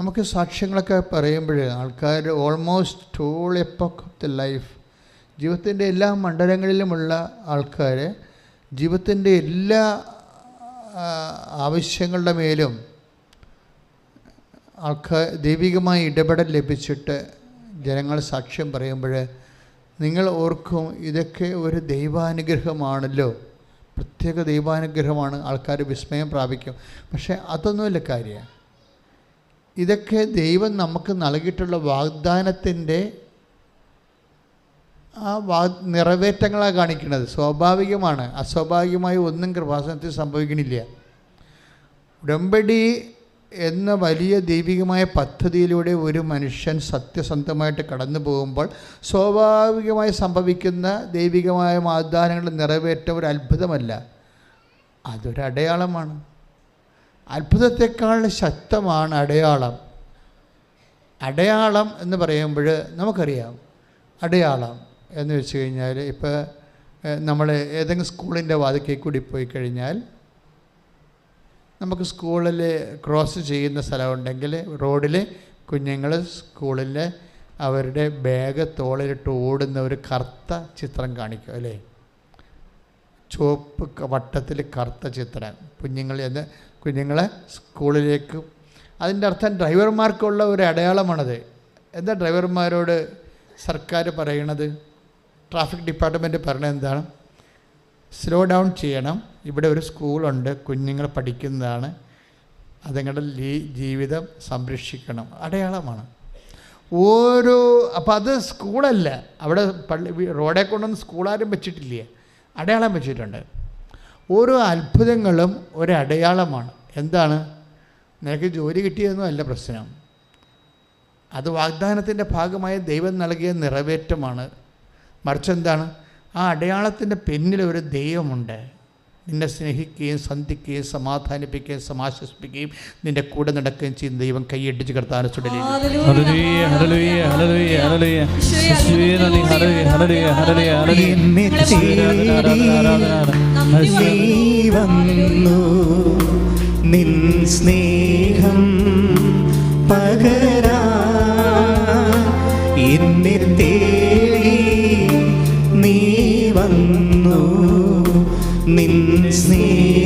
നമുക്ക് സാക്ഷ്യങ്ങളൊക്കെ പറയുമ്പോൾ ആൾക്കാർ almost all epoch of the life ജീവിതത്തിന്റെ എല്ലാ മണ്ഡലങ്ങളിലുമുള്ള ആൾക്കാർ ജീവിതത്തിന്റെ എല്ലാ ആവശ്യങ്ങളുടെ മേലും ആൾക്കാർ ദൈവികമായ ഇടപെടൽ ലഭിച്ചിട്ട് ജനങ്ങൾ സാക്ഷ്യം പറയുമ്പോൾ നിങ്ങൾ ഓർക്കും ഇതൊക്കെ ഒരു ദൈവാനുഗ്രഹമാണല്ലോ. പ്രത്യേക ദൈവാനുഗ്രഹമാണ് ആൾക്കാർ വിസ്മയം പ്രാപിക്കും. പക്ഷേ അതൊന്നുമല്ല കാര്യം. ഇതൊക്കെ ദൈവം നമുക്ക് നൽകിയിട്ടുള്ള വാഗ്ദാനത്തിന്റെ ആ വാ നിറവേറ്റങ്ങളാണ് കാണിക്കുന്നത്. സ്വാഭാവികമാണ്. അസ്വാഭാവികമായി ഒന്നും കൃപാസനത്തിൽ സംഭവിക്കണില്ല. ഉടമ്പടി എന്ന വലിയ ദൈവികമായ പദ്ധതിയിലൂടെ ഒരു മനുഷ്യൻ സത്യസന്ധമായിട്ട് കടന്നു പോകുമ്പോൾ സ്വാഭാവികമായി സംഭവിക്കുന്ന ദൈവികമായ വാഗ്ദാനങ്ങൾ നിറവേറ്റ ഒരു അത്ഭുതമല്ല. അതൊരു അടയാളമാണ് അത്ഭുതത്തെക്കാൾ ശക്തമാണ് അടയാളം. അടയാളം എന്ന് പറയുമ്പോൾ നമുക്കറിയാം. അടയാളം എന്ന് വെച്ച് കഴിഞ്ഞാൽ ഇപ്പോൾ നമ്മൾ ഏതെങ്കിലും സ്കൂളിന്റെ വാതിക്കൽ കൂടി പോയി കഴിഞ്ഞാൽ നമുക്ക് സ്കൂളിൽ ക്രോസ് ചെയ്യുന്ന സ്ഥലമുണ്ടെങ്കിൽ റോഡിൽ കുഞ്ഞുങ്ങൾ സ്കൂളിൽ അവരുടെ ബാഗ് തോളിലിട്ട് ഓടുന്ന ഒരു കറുത്ത ചിത്രം കാണിക്കും അല്ലേ? ചുവപ്പ് വട്ടത്തിൽ കറുത്ത ചിത്രം. കുഞ്ഞുങ്ങൾ എന്ന് കുഞ്ഞുങ്ങളെ സ്കൂളിലേക്ക്. അതിന്റെ അർത്ഥം ഡ്രൈവർമാർക്കുള്ള ഒരു അടയാളമാണത്. എന്താ ഡ്രൈവർമാരോട് സർക്കാർ പറയണത്? ട്രാഫിക് ഡിപ്പാർട്ട്മെന്റ് പറയണത് എന്താണ്? സ്ലോ ഡൗൺ ചെയ്യണം. ഇവിടെ ഒരു സ്കൂളുണ്ട്. കുഞ്ഞുങ്ങൾ പഠിക്കുന്നതാണ്. അതുങ്ങളുടെ ജീവിതം സംരക്ഷിക്കണം. അടയാളമാണ്. ഓരോ അപ്പോൾ അത് സ്കൂളല്ല. അവിടെ പള്ളി റോഡെ കൊണ്ടൊന്നും സ്കൂളാരും വെച്ചിട്ടില്ല? അടയാളം വെച്ചിട്ടുണ്ട്. ഓരോ അത്ഭുതങ്ങളും ഒരടയാളമാണ്. എന്താണ്? നിനക്ക് ജോലി കിട്ടിയതൊന്നും അല്ല പ്രശ്നം. അത് വാഗ്ദാനത്തിന്റെ ഭാഗമായ ദൈവം നൽകിയ നിറവേറ്റമാണ്. മറിച്ച് എന്താണ്? ആ അടയാളത്തിന്റെ പിന്നിൽ ഒരു ദൈവമുണ്ട്. നിന്നെ സ്നേഹിക്കുകയും സന്ധിക്കുകയും സമാധാനിപ്പിക്കുകയും സമാശ്വസിപ്പിക്കുകയും നിന്റെ കൂടെ നടക്കുകയും ചെയ്യുന്ന ദൈവം കൈയടിച്ച് കിടത്താൻ ചുടലിൽ ഹല്ലേലൂയ ഹല്ലേലൂയ ഹല്ലേലൂയ ഹല്ലേലൂയ യേശുവേ ഹല്ലേലൂയ ഹല്ലേലൂയ ഹല്ലേലൂയ ഹല്ലേലൂയ. എന്നെ യേശുവേ ആരാധന ആരാധന ആരാധന നീ വന്നു നിൻ സ്നേഹം പകരാ. എന്നെ തേടി നീ വന്നു. നിൻ സ്നേഹം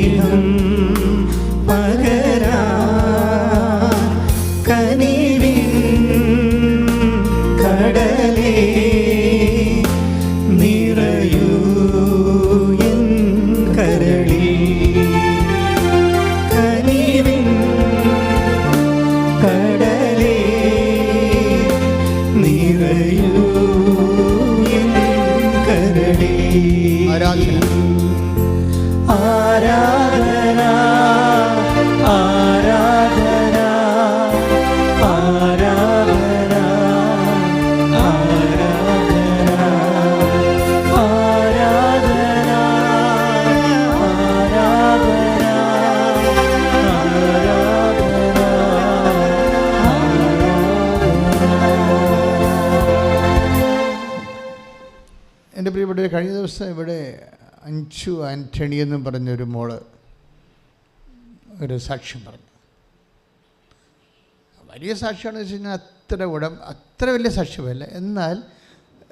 പ്രിയപ്പെട്ട കഴിഞ്ഞ ദിവസം ഇവിടെ അഞ്ചു ആന്റണി എന്നും പറഞ്ഞൊരു മോൾ ഒരു സാക്ഷ്യം പറഞ്ഞു. വലിയ സാക്ഷ്യമാണെന്ന് വെച്ച് കഴിഞ്ഞാൽ അത്ര ഉടം അത്ര വലിയ സാക്ഷ്യമല്ല. എന്നാൽ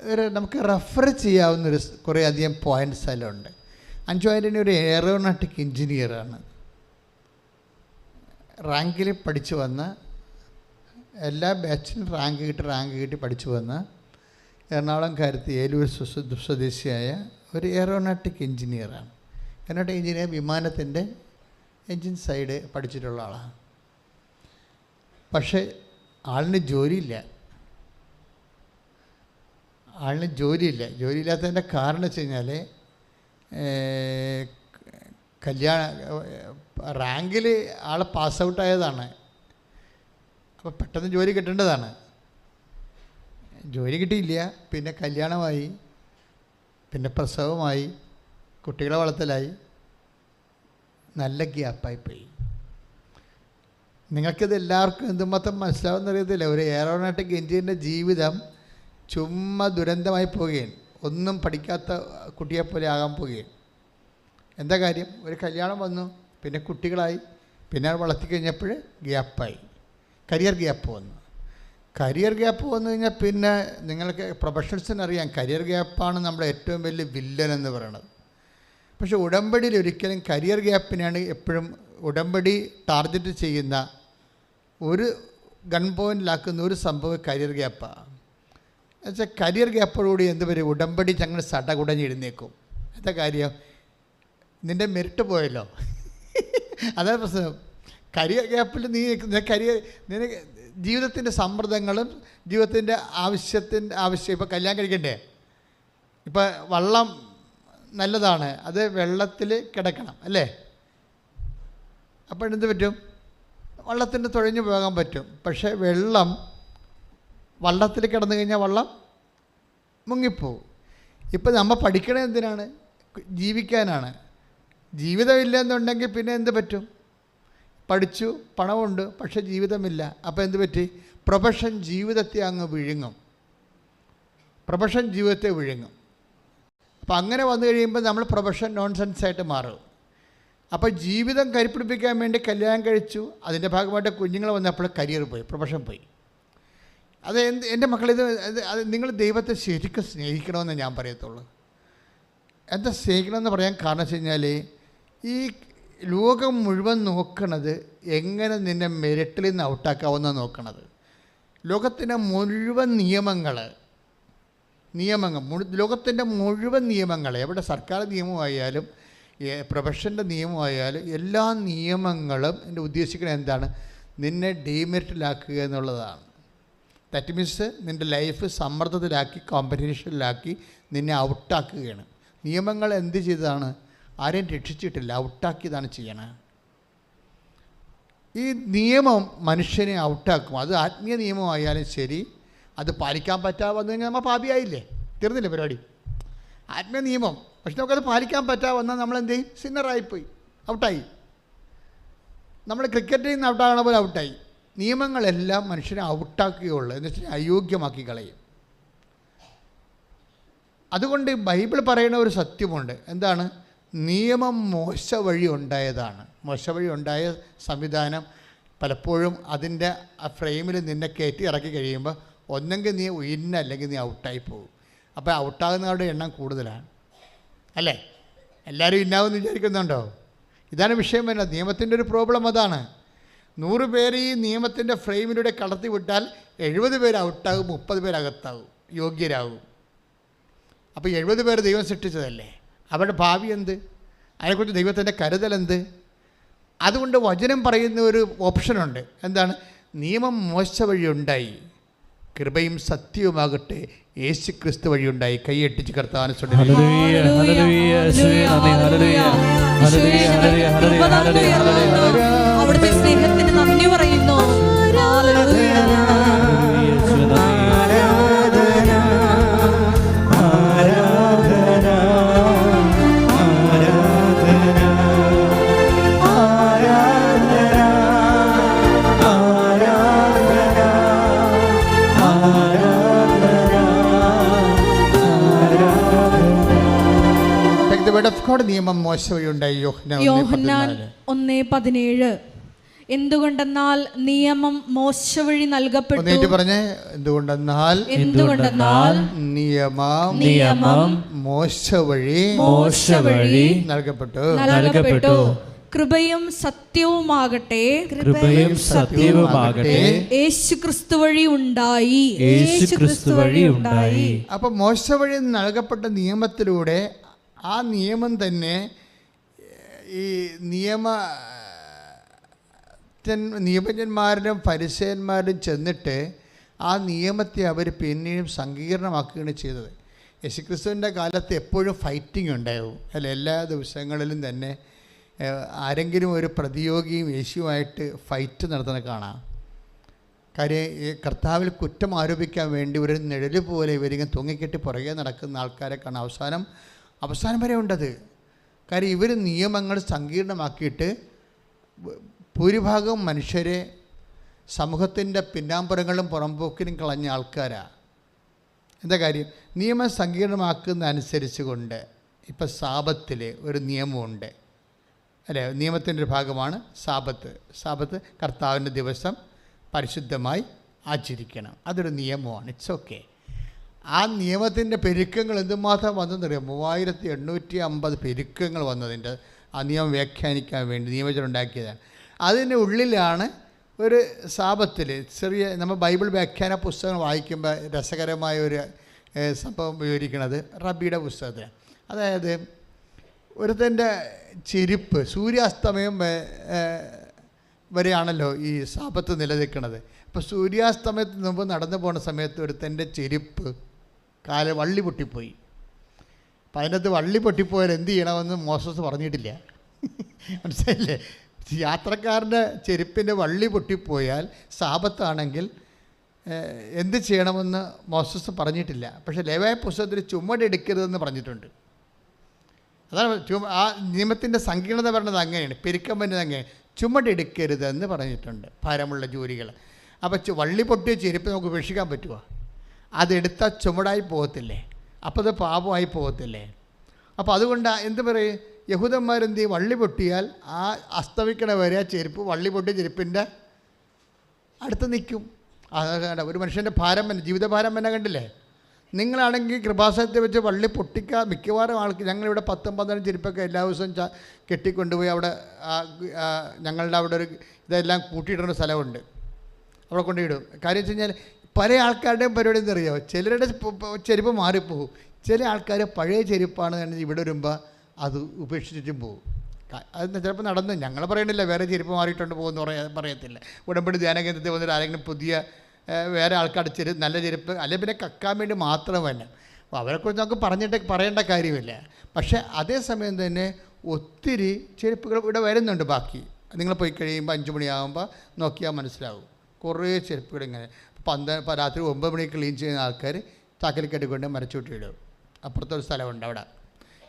ഒരു നമുക്ക് റെഫർ ചെയ്യാവുന്ന ഒരു കുറേ അധികം പോയിന്റ്സ് ഉണ്ട്. അഞ്ചു ആന്റണി ഒരു എയറോനാട്ടിക് എഞ്ചിനീയറാണ് റാങ്കിൽ പഠിച്ചു വന്ന എല്ലാ ബാച്ചിനും റാങ്ക് കിട്ടി റാങ്ക് കിട്ടി പഠിച്ചു വന്ന എറണാകുളം കാര്യത്തിൽ ഏലൂർ സ്വ- സ്വദേശിയായ ഒരു എയറോനോട്ടിക് എഞ്ചിനീയറാണ് എയറോനോട്ടിക് എഞ്ചിനീയർ വിമാനത്തിന്റെ എൻജിൻ സൈഡ് പഠിച്ചിട്ടുള്ള ആളാണ്. പക്ഷേ ആളിന് ജോലിയില്ല. ആളിന് ജോലിയില്ല. ജോലിയില്ലാത്തതിന്റെ കാരണം വെച്ച് കഴിഞ്ഞാൽ കല്യാണ റാങ്കിൽ ആൾ പാസ് ഔട്ടായതാണ് അപ്പോൾ പെട്ടെന്ന് ജോലി കിട്ടേണ്ടതാണ്. ജോലി കിട്ടിയില്ല പിന്നെ കല്യാണമായി പിന്നെ പ്രസവമായി കുട്ടികളെ വളർത്തലായി. നല്ല ഗ്യാപ്പായി പോയി. നിങ്ങൾക്കിത് എല്ലാവർക്കും എന്തുമാത്രം മനസ്സിലാവുന്ന അറിയത്തില്ല ഒരു എയറോനോട്ടിക് എഞ്ചിനീയറിന്റെ ജീവിതം ചുമ്മാ ദുരന്തമായി പോവുകയാണ്. ഒന്നും പഠിക്കാത്ത കുട്ടിയെപ്പോലെ ആകാൻ പോവുകയാണ്. എന്താ കാര്യം? ഒരു കല്യാണം വന്നു പിന്നെ കുട്ടികളായി പിന്നെ വളർത്തി കഴിഞ്ഞപ്പോൾ ഗ്യാപ്പായി. കരിയർ ഗ്യാപ്പ് വന്നു. കരിയർ ഗ്യാപ്പ് വന്നു കഴിഞ്ഞാൽ പിന്നെ നിങ്ങൾക്ക് പ്രൊഫഷണൽസിന് അറിയാം കരിയർ ഗ്യാപ്പാണ് നമ്മുടെ ഏറ്റവും വലിയ വില്ലൻ എന്ന് പറയുന്നത്. പക്ഷേ ഉടമ്പടിയിൽ ഒരിക്കലും കരിയർ ഗ്യാപ്പിനെയാണ് എപ്പോഴും ഉടമ്പടി ടാർഗറ്റ് ചെയ്യുന്ന ഒരു ഗൺ പോയിന്റിലാക്കുന്ന ഒരു സംഭവം കരിയർ ഗ്യാപ്പാണ് എന്നുവെച്ചാൽ കരിയർ ഗ്യാപ്പോടുകൂടി എന്ത് വരും? ഉടമ്പടി ഞങ്ങൾ സടകുടഞ്ഞ് എഴുന്നേക്കും. എന്താ കാര്യം? നിന്റെ മെരിട്ട് പോയല്ലോ. അതാണ് പ്രശ്നം. കരിയർ ഗ്യാപ്പിൽ നീ കരിയർ നിനക്ക് ജീവിതത്തിന്റെ സമ്മർദ്ദങ്ങളും ജീവിതത്തിന്റെ ആവശ്യത്തിന്റെ ആവശ്യം ഇപ്പോൾ കല്യാണം കഴിക്കണ്ടേ? ഇപ്പോൾ വള്ളം നല്ലതാണ് അത് വെള്ളത്തിൽ കിടക്കണം അല്ലേ? അപ്പോൾ എന്ത് പറ്റും? വള്ളത്തിന് തുഴഞ്ഞു പോകാൻ പറ്റും. പക്ഷേ വെള്ളം വള്ളത്തിൽ കിടന്നു കഴിഞ്ഞാൽ വള്ളം മുങ്ങിപ്പോവും. ഇപ്പം നമ്മൾ പഠിക്കണത് എന്തിനാണ്? ജീവിക്കാനാണ്. ജീവിതമില്ല എന്നുണ്ടെങ്കിൽ പിന്നെ എന്ത് പറ്റും? പഠിച്ചു പണമുണ്ട് പക്ഷെ ജീവിതമില്ല. അപ്പോൾ എന്ത് പറ്റി? പ്രൊഫഷൻ ജീവിതത്തെ അങ്ങ് വിഴുങ്ങും. പ്രൊഫഷൻ ജീവിതത്തെ വിഴുങ്ങും. അപ്പോൾ അങ്ങനെ വന്നു കഴിയുമ്പോൾ നമ്മൾ പ്രൊഫഷൻ നോൺസെൻസ് ആയിട്ട് മാറും. അപ്പോൾ ജീവിതം കരിപ്പിടിപ്പിക്കാൻ വേണ്ടി കല്യാണം കഴിച്ചു. അതിന്റെ ഭാഗമായിട്ട് കുഞ്ഞുങ്ങൾ വന്നപ്പോൾ കരിയർ പോയി പ്രൊഫഷൻ പോയി. അത് എന്ത് എന്റെ മക്കളിത് അത് നിങ്ങൾ ദൈവത്തെ ശരിക്കും സ്നേഹിക്കണമെന്ന് ഞാൻ പറയത്തുള്ളൂ. എന്താ സ്നേഹിക്കണമെന്ന് പറയാൻ കാരണം വെച്ച് കഴിഞ്ഞാൽ ഈ ലോകം മുഴുവൻ നോക്കണത് എങ്ങനെ നിന്നെ മെരിട്ടിൽ നിന്ന് ഔട്ടാക്കാവുന്ന നോക്കണത്. ലോകത്തിന്റെ മുഴുവൻ നിയമങ്ങൾ നിയമങ്ങൾ ലോകത്തിന്റെ മുഴുവൻ നിയമങ്ങൾ എവിടെ സർക്കാർ നിയമമായാലും പ്രൊഫഷന്റെ നിയമമായാലും എല്ലാ നിയമങ്ങളും എന്റെ ഉദ്ദേശിക്കുന്നത് എന്താണ്? നിന്നെ ഡീമെറിറ്റിലാക്കുക എന്നുള്ളതാണ്. ദാറ്റ് മീൻസ് നിന്റെ ലൈഫ് സമ്മർദ്ദത്തിലാക്കി കോമ്പറ്റീഷനിലാക്കി നിന്നെ ഔട്ടാക്കുകയാണ്. നിയമങ്ങൾ എന്ത് ചെയ്തതാണ്? ആരെയും രക്ഷിച്ചിട്ടില്ല ഔട്ടാക്കിയതാണ് ചെയ്യണത് ഈ നിയമം മനുഷ്യനെ ഔട്ടാക്കും. അത് ആത്മീയ നിയമമായാലും ശരി അത് പാലിക്കാൻ പറ്റാതെ വന്നു കഴിഞ്ഞാൽ നമ്മൾ പാപിയായില്ലേ? തീർന്നില്ലേ പരിപാടി? ആത്മീയ നിയമം. പക്ഷെ നമുക്കത് പാലിക്കാൻ പറ്റാതെ വന്നാൽ നമ്മൾ എന്ത് ചെയ്യും? സിന്നറായിപ്പോയി. ഔട്ടായി. നമ്മൾ ക്രിക്കറ്റിൽ നിന്ന് ഔട്ടാകണ പോലെ ഔട്ടായി. നിയമങ്ങളെല്ലാം മനുഷ്യനെ ഔട്ടാക്കുകയുള്ളൂ. എന്ന് വെച്ചാൽ അയോഗ്യമാക്കി കളയും. അതുകൊണ്ട് ബൈബിൾ പറയുന്ന ഒരു സത്യമുണ്ട്. എന്താണ്? നിയമം മോശ വഴി ഉണ്ടായതാണ്. മോശ വഴി ഉണ്ടായ സംവിധാനം പലപ്പോഴും അതിന്റെ ആ ഫ്രെയിമിൽ നിന്നെ കയറ്റി ഇറക്കി കഴിയുമ്പോൾ ഒന്നെങ്കിൽ നീ ഇന്ന അല്ലെങ്കിൽ നീ ഔട്ടായി പോകും. അപ്പോൾ ഔട്ടാകുന്നവരുടെ എണ്ണം കൂടുതലാണ്. അല്ലേ? എല്ലാവരും ഇന്നാവെന്ന് വിചാരിക്കുന്നുണ്ടോ? ഇതാണ് വിഷയം വരുന്നത്. നിയമത്തിന്റെ ഒരു പ്രോബ്ലം അതാണ്. നൂറ് പേര് ഈ നിയമത്തിന്റെ ഫ്രെയിമിലൂടെ കടത്തി വിട്ടാൽ എഴുപത് പേര് ഔട്ടാകും മുപ്പത് പേര് അകത്താകും യോഗ്യരാകും. അപ്പോൾ എഴുപത് പേര് ദൈവം സൃഷ്ടിച്ചതല്ലേ? അവരുടെ ഭാവി എന്ത്? അതിനെക്കുറിച്ച് ദൈവത്തിന്റെ കരുതൽ എന്ത്? അതുകൊണ്ട് വചനം പറയുന്ന ഒരു ഓപ്ഷനുണ്ട് എന്താണ്? നിയമം മോശ വഴിയുണ്ടായി. കൃപയും സത്യവുമാകട്ടെ യേശു ക്രിസ്തു വഴിയുണ്ടായി. കൈയെട്ടിച്ച് ഹല്ലേലൂയ അവിടുത്തെ സ്നേഹത്തിന് നന്ദി പറയുന്നു. നിയമം യോഹന്നാൻ ഒന്നേ പതിനേഴ്. എന്തുകൊണ്ടെന്നാൽ നിയമം മോശ വഴി നൽകപ്പെട്ടു. പറഞ്ഞേ എന്തുകൊണ്ടെന്നാൽ എന്തുകൊണ്ടെന്നാൽ നിയമം നിയമം മോശ വഴി മോശ വഴി നൽകപ്പെട്ടു. നൽകപ്പെട്ടു. കൃപയും സത്യവുമാകട്ടെ. കൃപയും സത്യവുമാകട്ടെ. യേശു ക്രിസ്തു വഴി ഉണ്ടായി. യേശു ക്രിസ്തു വഴി ഉണ്ടായി. അപ്പൊ മോശ വഴി നൽകപ്പെട്ട നിയമത്തിലൂടെ ആ നിയമം തന്നെ ഈ നിയമ നിയമജ്ഞന്മാരിലും പരിസയന്മാരിലും ചെന്നിട്ട് ആ നിയമത്തെ അവർ പിന്നെയും സങ്കീർണമാക്കുകയാണ് ചെയ്തത്. യേശുക്രിസ്തുവിന്റെ കാലത്ത് എപ്പോഴും ഫൈറ്റിംഗ് ഉണ്ടാവും അല്ല എല്ലാ ദിവസങ്ങളിലും തന്നെ ആരെങ്കിലും ഒരു പ്രതിയോഗിയും യേശുവായിട്ട് ഫൈറ്റ് നടത്തുന്ന കാണാം. കാര്യം കർത്താവിൽ കുറ്റം ആരോപിക്കാൻ വേണ്ടി ഒരു നിഴൽ പോലെ ഇവരിങ്ങനെ തൂങ്ങിക്കെട്ടി പുറകെ നടക്കുന്ന ആൾക്കാരെ കാണാം. അവസാനം അവസാനം വരെ ഉണ്ടത്. കാര്യം ഇവർ നിയമങ്ങൾ സങ്കീർണമാക്കിയിട്ട് ഭൂരിഭാഗം മനുഷ്യരെ സമൂഹത്തിന്റെ പിന്നാമ്പുറങ്ങളും പുറംപോക്കിനും കളഞ്ഞ ആൾക്കാരാണ് എന്താ കാര്യം? നിയമം സങ്കീർണമാക്കുന്ന അനുസരിച്ച് കൊണ്ട് ഇപ്പം സാപത്തിൽ ഒരു നിയമമുണ്ട്. അല്ലേ? നിയമത്തിന്റെ ഒരു ഭാഗമാണ് സാപത്ത്. സാപത്ത് കർത്താവിന്റെ ദിവസം പരിശുദ്ധമായി ആചരിക്കണം. അതൊരു നിയമമാണ്. ഇറ്റ്സ് ഓക്കെ ആ നിയമത്തിന്റെ പെരുക്കങ്ങൾ എന്തുമാത്രം വന്നെന്നറിയാം? മൂവായിരത്തി എണ്ണൂറ്റി അമ്പത് പെരുക്കങ്ങൾ വന്നതിന്റെ ആ നിയമം വ്യാഖ്യാനിക്കാൻ വേണ്ടി നിയമജനം ഉണ്ടാക്കിയതാണ് അതിന്റെ ഉള്ളിലാണ് ഒരു സാപത്തിൽ ചെറിയ നമ്മൾ ബൈബിൾ വ്യാഖ്യാന പുസ്തകങ്ങൾ വായിക്കുമ്പോൾ രസകരമായ ഒരു സംഭവം വിവരിക്കുന്നത് റബിയുടെ പുസ്തകത്തെ അതായത് ഒരുത്തന്റെ ചെരുപ്പ് സൂര്യാസ്തമയം വരെയാണല്ലോ ഈ സാപത്ത് നിലനിൽക്കുന്നത്. അപ്പോൾ സൂര്യാസ്തമയത്തിന് മുമ്പ് നടന്നു പോകുന്ന സമയത്ത് ഒരുത്തന്റെ ചെരുപ്പ് കാല വള്ളി പൊട്ടിപ്പോയി. അപ്പം അതിനകത്ത് വള്ളി പൊട്ടിപ്പോയാൽ എന്ത് ചെയ്യണമെന്ന് മോസസ് പറഞ്ഞിട്ടില്ല. മനസ്സിലായില്ലേ? യാത്രക്കാരന്റെ ചെരുപ്പിന്റെ വള്ളി പൊട്ടിപ്പോയാൽ സാപത്താണെങ്കിൽ എന്ത് ചെയ്യണമെന്ന് മോസസ് പറഞ്ഞിട്ടില്ല. പക്ഷേ ലേവായ പുസ്തകത്തിൽ ചുമടെടുക്കരുതെന്ന് പറഞ്ഞിട്ടുണ്ട്. അതാണ് ചുമ ആ നിയമത്തിന്റെ സങ്കീർണത പറഞ്ഞത് അങ്ങനെയാണ്. പെരുക്കം വരുന്നത് അങ്ങനെ ചുമടെടുക്കരുതെന്ന് പറഞ്ഞിട്ടുണ്ട് ഭാരമുള്ള ജോലികൾ. അപ്പോൾ വള്ളി പൊട്ടിയ ചെരുപ്പ് നമുക്ക് ഉപേക്ഷിക്കാൻ പറ്റുമോ അതെടുത്താൽ ചുമടായി പോകത്തില്ലേ? അപ്പോൾ അത് പാപമായി പോകത്തില്ലേ? അപ്പോൾ അതുകൊണ്ട് എന്ത് പറയും? യഹൂദന്മാരെന്ത് ചെയ്യും വള്ളി പൊട്ടിയാൽ ആ അസ്തമിക്കണ വരെ ആ ചെരുപ്പ് വള്ളി പൊട്ടിയ ചെരുപ്പിന്റെ അടുത്ത് നിൽക്കും. അത് ഒരു മനുഷ്യന്റെ ഭാരം തന്നെ ജീവിതഭാരം തന്നെ കണ്ടില്ലേ? നിങ്ങളാണെങ്കിൽ കൃപാസനത്തെ വെച്ച് വള്ളി പൊട്ടിക്കുക മിക്കവാറും ആൾക്ക് ഞങ്ങളിവിടെ പത്തും പന്ത്രണ്ടും ചെരുപ്പൊക്കെ എല്ലാ ദിവസവും കെട്ടിക്കൊണ്ടുപോയി അവിടെ ഞങ്ങളുടെ അവിടെ ഒരു ഇതെല്ലാം കൂട്ടിയിടുന്ന സ്ഥലമുണ്ട്. അവിടെ കൊണ്ടിടും കാര്യം വെച്ച് കഴിഞ്ഞാൽ പല ആൾക്കാരുടെയും പരിപാടി എന്തറിയോ ചിലരുടെ ചെരുപ്പ് മാറിപ്പോകും ചില ആൾക്കാർ പഴയ ചെരുപ്പാണ് ഇവിടെ വരുമ്പോൾ അത് ഉപേക്ഷിച്ചിട്ടും പോകും അത് ചിലപ്പോൾ നടന്നു ഞങ്ങൾ പറയണില്ല വേറെ ചെരുപ്പ് മാറിയിട്ടുണ്ട് പോകുമെന്ന് പറയാ പറയത്തില്ല. ഉടമ്പടി ധ്യാനകേന്ദ്രത്തിൽ വന്നിട്ട് ആരെങ്കിലും പുതിയ വേറെ ആൾക്കാരുടെ ചെരുപ്പ് നല്ല ചെരുപ്പ് അല്ലെങ്കിൽ പിന്നെ കക്കാൻ വേണ്ടി മാത്രമല്ല അപ്പോൾ അവരെക്കുറിച്ച് നമുക്ക് പറഞ്ഞിട്ട് പറയേണ്ട കാര്യമില്ല. പക്ഷേ അതേസമയം തന്നെ ഒത്തിരി ചെരുപ്പുകൾ ഇവിടെ വരുന്നുണ്ട് ബാക്കി. നിങ്ങൾ പോയി കഴിയുമ്പോൾ അഞ്ച് മണിയാകുമ്പോൾ നോക്കിയാൽ മനസ്സിലാവും. കുറേ ചെരുപ്പുകൾ ഇങ്ങനെ പന്ത രാത്രി ഒമ്പത് മണിക്ക് ക്ലീൻ ചെയ്യുന്ന ആൾക്കാർ ചാക്കലിക്കട്ടി കൊണ്ട് മരച്ചൂട്ടിയിടും അപ്പുറത്തൊരു സ്ഥലമുണ്ട് അവിടെ.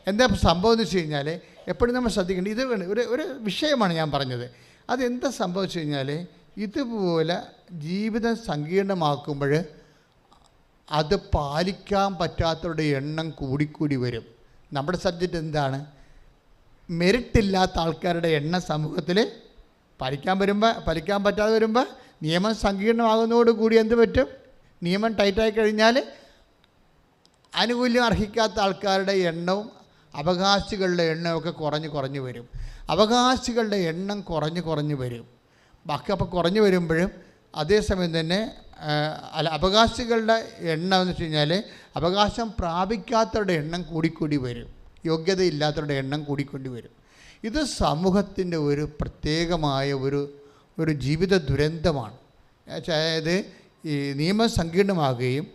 എന്താ സംഭവം എന്ന് വെച്ച് കഴിഞ്ഞാൽ എപ്പോഴും നമ്മൾ ശ്രദ്ധിക്കേണ്ടത് ഇത്. ഒരു ഒരു വിഷയമാണ് ഞാൻ പറഞ്ഞത്. അതെന്താ സംഭവം വെച്ച് കഴിഞ്ഞാൽ ഇതുപോലെ ജീവിതം സങ്കീർണമാക്കുമ്പോൾ അത് പാലിക്കാൻ പറ്റാത്തവരുടെ എണ്ണം കൂടിക്കൂടി വരും. നമ്മുടെ സബ്ജക്റ്റ് എന്താണ്? മെറിറ്റില്ലാത്ത ആൾക്കാരുടെ എണ്ണം സമൂഹത്തിൽ പാലിക്കാൻ വരുമ്പോൾ പാലിക്കാൻ പറ്റാതെ വരുമ്പോൾ നിയമം സങ്കീർണമാകുന്നതോടുകൂടി എന്ത് പറ്റും? നിയമം ടൈറ്റായി കഴിഞ്ഞാൽ ആനുകൂല്യം അർഹിക്കാത്ത ആൾക്കാരുടെ എണ്ണവും അവകാശികളുടെ എണ്ണമൊക്കെ കുറഞ്ഞ് കുറഞ്ഞ് വരും. അവകാശികളുടെ എണ്ണം കുറഞ്ഞ് കുറഞ്ഞ് വരും. ബാക്കി അപ്പോൾ കുറഞ്ഞ് വരുമ്പോഴും അതേസമയം തന്നെ അല്ല അവകാശികളുടെ എണ്ണം എന്ന് വെച്ച് കഴിഞ്ഞാൽ അവകാശം പ്രാപിക്കാത്തവരുടെ എണ്ണം കൂടിക്കൂടി വരും. യോഗ്യതയില്ലാത്തവരുടെ എണ്ണം കൂടിക്കൂടി വരും. ഇത് സമൂഹത്തിന്റെ ഒരു പ്രത്യേകമായ ഒരു ഒരു ജീവിത ദുരന്തമാണ്. അതായത് ഈ നിയമം സങ്കീർണമാകുകയും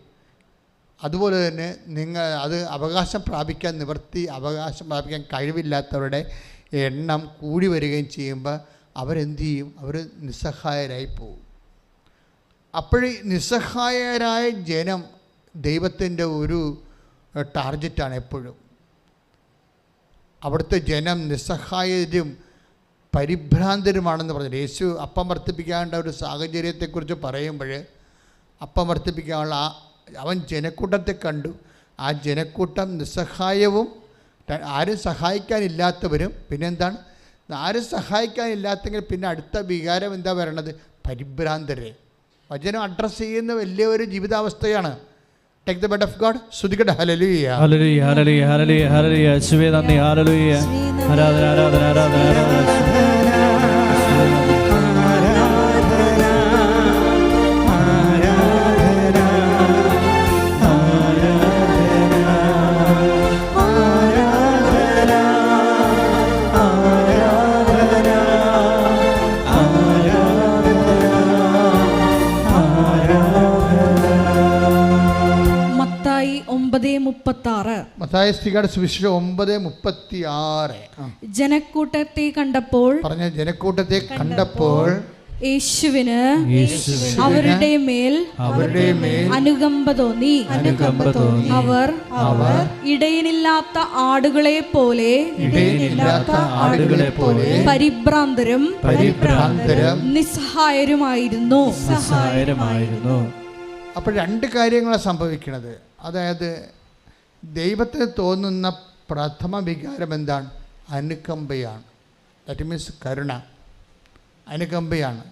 അതുപോലെ തന്നെ നിങ്ങൾ അത് അവകാശം പ്രാപിക്കാൻ നിവർത്തി അവകാശം പ്രാപിക്കാൻ കഴിവില്ലാത്തവരുടെ എണ്ണം കൂടി വരികയും ചെയ്യുമ്പോൾ അവരെന്ത് ചെയ്യും? അവർ നിസ്സഹായരായി പോകും. അപ്പോഴീ നിസ്സഹായരായ ജനം ദൈവത്തിന്റെ ഒരു ടാർഗറ്റാണ് എപ്പോഴും. അവിടുത്തെ ജനം നിസ്സഹായരും പരിഭ്രാന്തരുമാണെന്ന് പറഞ്ഞു. യേശു അപ്പം വർദ്ധിപ്പിക്കാനുള്ള ഒരു സാഹചര്യത്തെക്കുറിച്ച് പറയുമ്പോൾ അപ്പം വർദ്ധിപ്പിക്കാനുള്ള ആ അവൻ ജനക്കൂട്ടത്തെ കണ്ടു. ആ ജനക്കൂട്ടം നിസ്സഹായവും ആരും സഹായിക്കാനില്ലാത്തവരും പിന്നെന്താണ്? ആരും സഹായിക്കാനില്ലാത്തെങ്കിൽ പിന്നെ അടുത്ത വികാരം എന്താ വരണത് പരിഭ്രാന്തരെ. വചനം അഡ്രസ്സ് ചെയ്യുന്ന വലിയൊരു ജീവിതാവസ്ഥയാണ്. Take the bed of God ശ്രുതികട hallelujah യേശുവേ നന്ദി. ഹല്ലേലൂയ ആരാധന ആരാധന ആരാധന ആരാധന. ഒമ്പത് മുപ്പത്തി ആറ് ജനക്കൂട്ടത്തെ കണ്ടപ്പോൾ പറഞ്ഞ ജനക്കൂട്ടത്തെ കണ്ടപ്പോൾ യേശുവിന് യേശുവിന് അവരുടെ മേൽ അവരുടെ മേൽ അനുകമ്പ തോന്നി. അനുകമ്പ തോന്നി. അവർ അവർ ഇടയനില്ലാത്ത ആടുകളെ പോലെ ഇടയിലില്ലാത്ത ആടുകളെ പോലെ പരിഭ്രാന്തരും പരിഭ്രാന്തരും നിസ്സഹായരുമായിരുന്നു. നിസ്സഹായരമായിരുന്നു. അപ്പോൾ രണ്ട് കാര്യങ്ങളാണ് സംഭവിക്കുന്നത്. അതായത് ദൈവത്തിന് തോന്നുന്ന പ്രഥമ വികാരം എന്താണ്? അനുകമ്പയാണ്. ദാറ്റ് മീൻസ് കരുണ. അനുകമ്പയാണ്.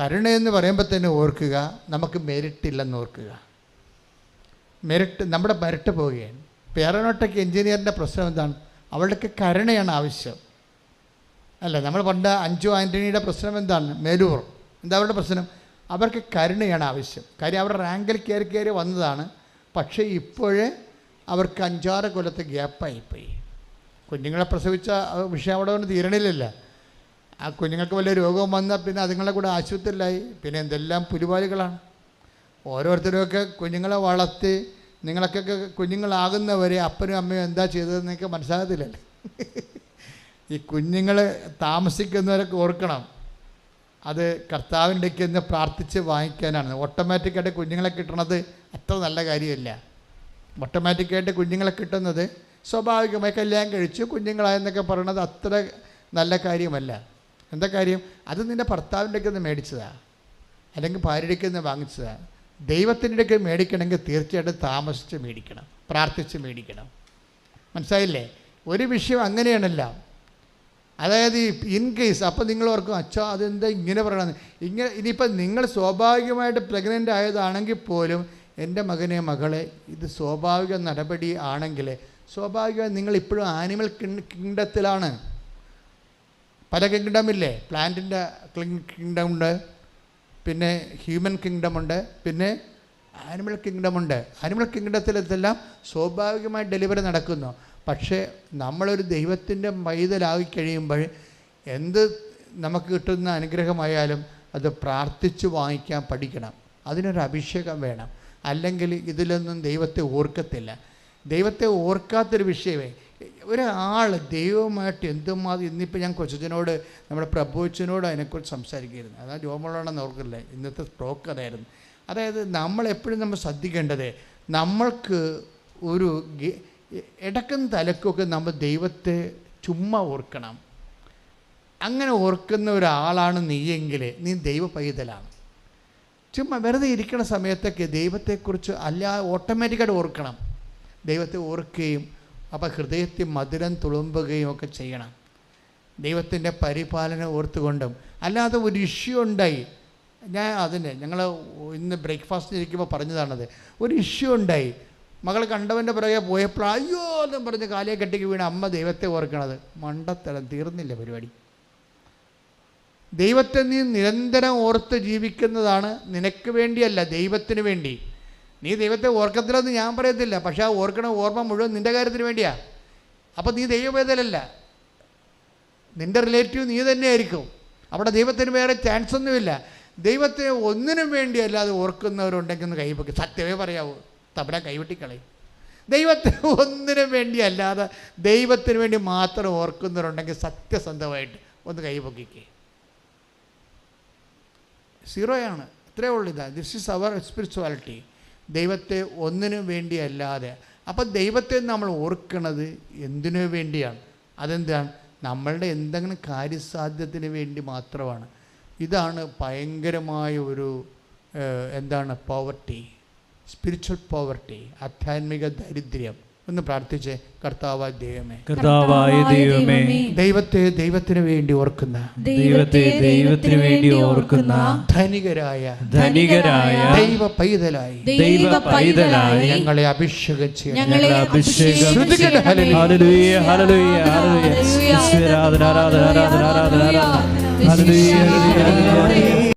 കരുണ എന്ന് പറയുമ്പോൾ തന്നെ ഓർക്കുക നമുക്ക് മെരിട്ടില്ലെന്ന് ഓർക്കുക. മെരിട്ട് നമ്മുടെ മെരിട്ട് പോവുകയാണ്. പേരനോട്ടൊക്കെ എഞ്ചിനീയറിന്റെ പ്രശ്നം എന്താണ്? അവളുടെയൊക്കെ കരുണയാണ് ആവശ്യം. അല്ല? നമ്മൾ പണ്ട് അഞ്ചു ആന്റണിയുടെ പ്രശ്നം എന്താണ്? മേലൂർ. എന്താ അവരുടെ പ്രശ്നം? അവർക്ക് കരുണയാണ് ആവശ്യം. കാര്യം അവരുടെ റാങ്കിൽ കയറി കയറി വന്നതാണ്. പക്ഷേ ഇപ്പോഴേ അവർക്ക് അഞ്ചാറ് കൊല്ലത്തെ ഗ്യാപ്പായിപ്പോയി. കുഞ്ഞുങ്ങളെ പ്രസവിച്ച വിഷയം അവിടെ ഒന്നും തീരണില്ലല്ല ആ കുഞ്ഞുങ്ങൾക്ക് വലിയ രോഗവും വന്നാൽ പിന്നെ അതുങ്ങളെ കൂടെ ആശുപത്രിയിലായി. പിന്നെ എന്തെല്ലാം പുലിവാലുകളാണ്. ഓരോരുത്തരുമൊക്കെ കുഞ്ഞുങ്ങളെ വളർത്തി നിങ്ങളൊക്കെ കുഞ്ഞുങ്ങളാകുന്നവരെ അപ്പനും അമ്മയും എന്താ ചെയ്തതെന്ന് എനിക്ക് മനസ്സിലാകത്തില്ലല്ലേ? ഈ കുഞ്ഞുങ്ങൾ താമസിക്കുന്നവരൊക്കെ ഓർക്കണം. അത് കർത്താവിന്റെ എന്ന് പ്രാർത്ഥിച്ച് വാങ്ങിക്കാനാണ്. ഓട്ടോമാറ്റിക്കായിട്ട് കുഞ്ഞുങ്ങളെ കിട്ടണത് അത്ര നല്ല കാര്യമല്ല. ഓട്ടോമാറ്റിക്കായിട്ട് കുഞ്ഞുങ്ങളെ കിട്ടുന്നത് സ്വാഭാവികമായി കല്യാണം കഴിച്ചു കുഞ്ഞുങ്ങളായെന്നൊക്കെ പറയണത് അത്ര നല്ല കാര്യമല്ല. എന്താ കാര്യം? അത് നിന്റെ ഭർത്താവിന്റെ നിന്ന് മേടിച്ചതാണ് അല്ലെങ്കിൽ ഭാര്യയ്ക്ക് നിന്ന് വാങ്ങിച്ചതാണ് ദൈവത്തിന്റെ അടുക്ക് മേടിക്കണമെങ്കിൽ തീർച്ചയായിട്ടും താമസിച്ച് മേടിക്കണം പ്രാർത്ഥിച്ച് മേടിക്കണം. മനസ്സിലായില്ലേ? ഒരു വിഷയം അങ്ങനെയാണല്ല. അതായത് ഇൻ കേസ് അപ്പോൾ നിങ്ങൾ ഓർക്കും അച്ഛാ അതെന്താ ഇങ്ങനെ പറയണമെന്ന് ഇങ്ങനെ ഇനിയിപ്പോൾ നിങ്ങൾ സ്വാഭാവികമായിട്ട് പ്രഗ്നന്റ് ആയതാണെങ്കിൽ പോലും എന്റെ മകനെ മകളെ ഇത് സ്വാഭാവിക നടപടി ആണെങ്കിൽ സ്വാഭാവികമായി നിങ്ങൾ ഇപ്പോഴും ആനിമൽ കിങ്ഡത്തിലാണ് പല കിങ്ഡമില്ലേ പ്ലാന്റിന്റെ കിങ്ഡം ഉണ്ട്. പിന്നെ ഹ്യൂമൻ കിങ്ഡം ഉണ്ട്. പിന്നെ ആനിമൽ കിങ്ഡം ഉണ്ട്. ആനിമൽ കിങ്ഡത്തിലെല്ലാം സ്വാഭാവികമായി ഡെലിവറി നടക്കുന്നു. പക്ഷേ നമ്മളൊരു ദൈവത്തിന്റെ മൈതലാകി കഴിയുമ്പോൾ എന്ത് നമുക്ക് കിട്ടുന്ന അനുഗ്രഹമായാലും അത് പ്രാർത്ഥിച്ച് വാങ്ങിക്കാൻ പഠിക്കണം. അതിനൊരു അഭിഷേകം വേണം. അല്ലെങ്കിൽ ഇതിലൊന്നും ദൈവത്തെ ഓർക്കത്തില്ല. ദൈവത്തെ ഓർക്കാത്തൊരു വിഷയമേ. ഒരാൾ ദൈവമായിട്ട് എന്തുമാതിരി ഇന്നിപ്പോൾ ഞാൻ കൊച്ചനോട് നമ്മുടെ പ്രഭുച്ചനോട് അതിനെക്കുറിച്ച് സംസാരിക്കുകയായിരുന്നു. അതാ രോമളാണെന്ന് ഓർക്കില്ല? ഇന്നത്തെ സ്ട്രോക്ക് അതായിരുന്നു. അതായത് നമ്മളെപ്പോഴും നമ്മൾ ശ്രദ്ധിക്കേണ്ടത് നമ്മൾക്ക് ഒരു ഇടക്കും തലക്കൊക്കെ നമ്മൾ ദൈവത്തെ ചുമ്മാ ഓർക്കണം. അങ്ങനെ ഓർക്കുന്ന ഒരാളാണ് നീയെങ്കിൽ നീ ദൈവ പൈതലാണ് ചുമ്മാ വെറുതെ ഇരിക്കുന്ന സമയത്തൊക്കെ ദൈവത്തെക്കുറിച്ച് അല്ല ഓട്ടോമാറ്റിക്കായിട്ട് ഓർക്കണം. ദൈവത്തെ ഓർക്കുകയും അപ്പോൾ ഹൃദയത്തിൽ മധുരം തുളുമ്പുകയും ഒക്കെ ചെയ്യണം. ദൈവത്തിന്റെ പരിപാലനം ഓർത്തുകൊണ്ടും. അല്ലാതെ ഒരു ഇഷ്യൂ ഉണ്ടായി. ഞാൻ അതിന് ഞങ്ങൾ ഇന്ന് ബ്രേക്ക്ഫാസ്റ്റിന് ഇരിക്കുമ്പോൾ പറഞ്ഞതാണത്. ഒരു ഇഷ്യൂ ഉണ്ടായി. മകൾ കണ്ടവന്റെ പുറകെ പോയപ്പോൾ അയ്യോ എന്നും പറഞ്ഞ് കാലിയെ കെട്ടിക്ക് വീണ അമ്മ ദൈവത്തെ ഓർക്കണത്. മണ്ടത്തരം തീർന്നില്ല പരിപാടി. ദൈവത്തെ നീ നിരന്തരം ഓർത്ത് ജീവിക്കുന്നതാണ് നിനക്ക് വേണ്ടിയല്ല ദൈവത്തിന് വേണ്ടി. നീ ദൈവത്തെ ഓർക്കത്തില്ലെന്ന് ഞാൻ പറയത്തില്ല പക്ഷെ ആ ഓർക്കണ ഓർമ്മ മുഴുവൻ നിന്റെ കാര്യത്തിന് വേണ്ടിയാ. അപ്പം നീ ദൈവവേദനല്ല നിന്റെ റിലേറ്റീവ് നീ തന്നെയായിരിക്കും. അവിടെ ദൈവത്തിന് വേറെ ചാൻസ് ഒന്നുമില്ല. ദൈവത്തെ ഒന്നിനും വേണ്ടിയല്ലാതെ ഓർക്കുന്നവരുണ്ടെങ്കിൽ ഒന്ന് കൈവെക്കും സത്യമേ പറയാവൂ തബല കൈവെട്ടിക്കളയും ദൈവത്തെ ഒന്നിനും വേണ്ടി അല്ലാതെ ദൈവത്തിന് വേണ്ടി മാത്രം ഓർക്കുന്നവരുണ്ടെങ്കിൽ സത്യസന്ധമായിട്ട് ഒന്ന് കൈപൊക്കിക്കേ സീറോയാണ്. ഇത്രയേ ഉള്ളൂ ഇതാ. ദിസ് ഈസ് അവർ സ്പിരിച്വാലിറ്റി ദൈവത്തെ ഒന്നിനു വേണ്ടിയല്ലാതെ. അപ്പം ദൈവത്തെ നമ്മൾ ഓർക്കണത് എന്തിനു വേണ്ടിയാണ്? അതെന്താണ്? നമ്മളുടെ എന്തെങ്കിലും കാര്യസാധ്യത്തിന് വേണ്ടി മാത്രമാണ്. ഇതാണ് ഭയങ്കരമായ ഒരു എന്താണ് പോവർട്ടി സ്പിരിച്വൽ പോവർട്ടി ആധ്യാത്മിക ദരിദ്ര്യം. ഒന്ന് പ്രാർത്ഥിച്ചേ കർത്താവായ ദൈവമേ കർത്താവായ ദൈവമേ ദൈവത്തെ ദൈവത്തിന് വേണ്ടി ഓർക്കുന്ന ദൈവത്തെ ദൈവത്തിന് വേണ്ടി ഓർക്കുന്ന ധനികരായ ധനികരായ ദൈവ പൈതലായി ദൈവ പൈതലായി ഞങ്ങളെ അഭിഷേകിച്ച് ഞങ്ങളെ അഭിഷേകം ഹല്ലേലൂയ. ഹല്ലേലൂയ ഹല്ലേലൂയ ആരാധന ആരാധന ആരാധന ആരാധന ഹല്ലേലൂയ ഹല്ലേലൂയ